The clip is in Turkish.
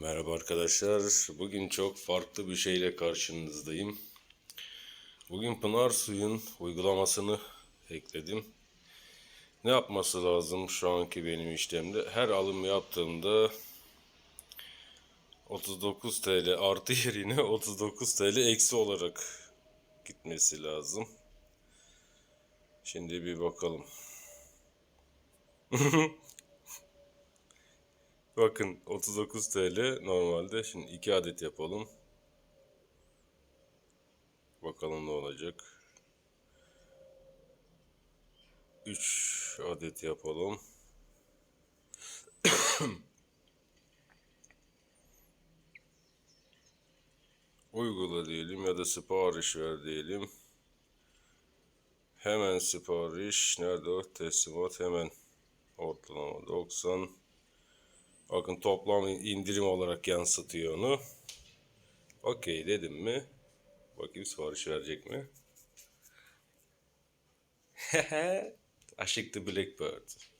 Merhaba arkadaşlar. Bugün çok farklı bir şeyle karşınızdayım. Bugün Pınar Suyun uygulamasını ekledim. Ne yapması lazım şu anki benim işlemde? Her alım yaptığımda 39 TL artı yerine 39 TL eksi olarak gitmesi lazım. Şimdi bir bakalım. Bakın 39 TL normalde. Şimdi 2 adet yapalım. Bakalım ne olacak. 3 adet yapalım. Uygula diyelim ya da sipariş ver diyelim. Hemen sipariş. Nerede o? Teslimat hemen. Ortalama 90. Bakın toplam indirim olarak yansıtıyor onu. Okey dedim mi? Bakayım sipariş verecek mi? Aşık the Blackbird.